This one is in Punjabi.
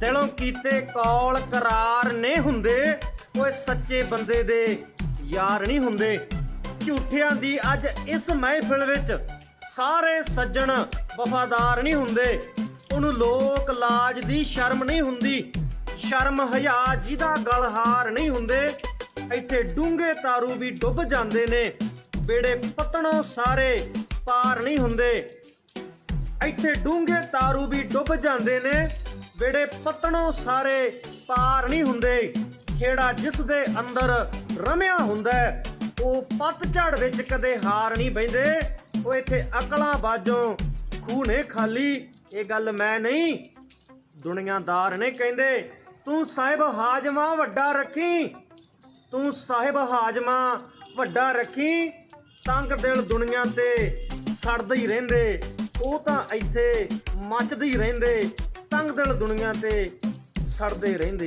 ਦਿਲੋਂ ਕੀਤੇ ਕੌਲ ਕਰਾਰ ਨਹੀਂ ਹੁੰਦੇ, ਓਏ ਸੱਚੇ ਬੰਦੇ ਦੇ ਯਾਰ ਨਹੀਂ ਹੁੰਦੇ। ਝੂਠਿਆਂ ਦੀ ਅੱਜ ਇਸ ਮਹਿਫਿਲ ਵਿੱਚ ਸਾਰੇ ਸੱਜਣ ਵਫਾਦਾਰ ਨਹੀਂ ਹੁੰਦੇ। ਉਹਨੂੰ ਲੋਕ ਲਾਜ ਦੀ ਸ਼ਰਮ ਨਹੀਂ ਹੁੰਦੀ। ਸ਼ਰਮ ਹਯਾ ਜਿਹਦਾ ਗਲਹਾਰ ਨਹੀਂ ਹੁੰਦੇ। ਇੱਥੇ ਡੂੰਘੇ ਤਾਰੂ ਵੀ ਡੁੱਬ ਜਾਂਦੇ ਨੇ। ਬੇੜੇ ਪਤਣੋਂ ਸਾਰੇ ਪਾਰ ਨਹੀਂ ਹੁੰਦੇ। ਇੱਥੇ ਡੂੰਘੇ ਤਾਰੂ ਵੀ ਡੁੱਬ ਜਾਂਦੇ ਨੇ। ਬੇੜੇ ਪਤਣੋਂ ਸਾਰੇ ਪਾਰ ਨਹੀਂ ਹੁੰਦੇ। ਖੇੜਾ ਜਿਸ ਦੇ ਅੰਦਰ ਰਮਿਆ ਹੁੰਦਾ ਉਹ ਪਤਝੜ ਵਿੱਚ ਕਦੇ ਹਾਰ ਨਹੀਂ ਬੈਂਦੇ ਉਹ ਇੱਥੇ ਅਕਲਾਂ ਬਾਜੋਂ ਖੂਹ ਨੇ ਖਾਲੀ। ਇਹ ਗੱਲ ਮੈਂ ਨਹੀਂ, ਦੁਨੀਆਦਾਰ ਨੇ ਕਹਿੰਦੇ, ਤੂੰ ਸਾਹਿਬ ਹਾਜਮਾ ਵੱਡਾ ਰੱਖੀ। ਤੂੰ ਸਾਹਿਬ ਹਾਜਮਾ ਵੱਡਾ ਰੱਖੀ। ਤੰਗ ਦਿਲ ਦੁਨੀਆ ਤੇ ਸੜਦੇ ਹੀ ਰਹਿੰਦੇ। ਉਹ ਤਾਂ ਇੱਥੇ ਮੱਚਦੇ ਹੀ ਰਹਿੰਦੇ। ਤੰਗ ਦਿਲ ਦੁਨੀਆ ਤੇ ਸੜਦੇ ਰਹਿੰਦੇ।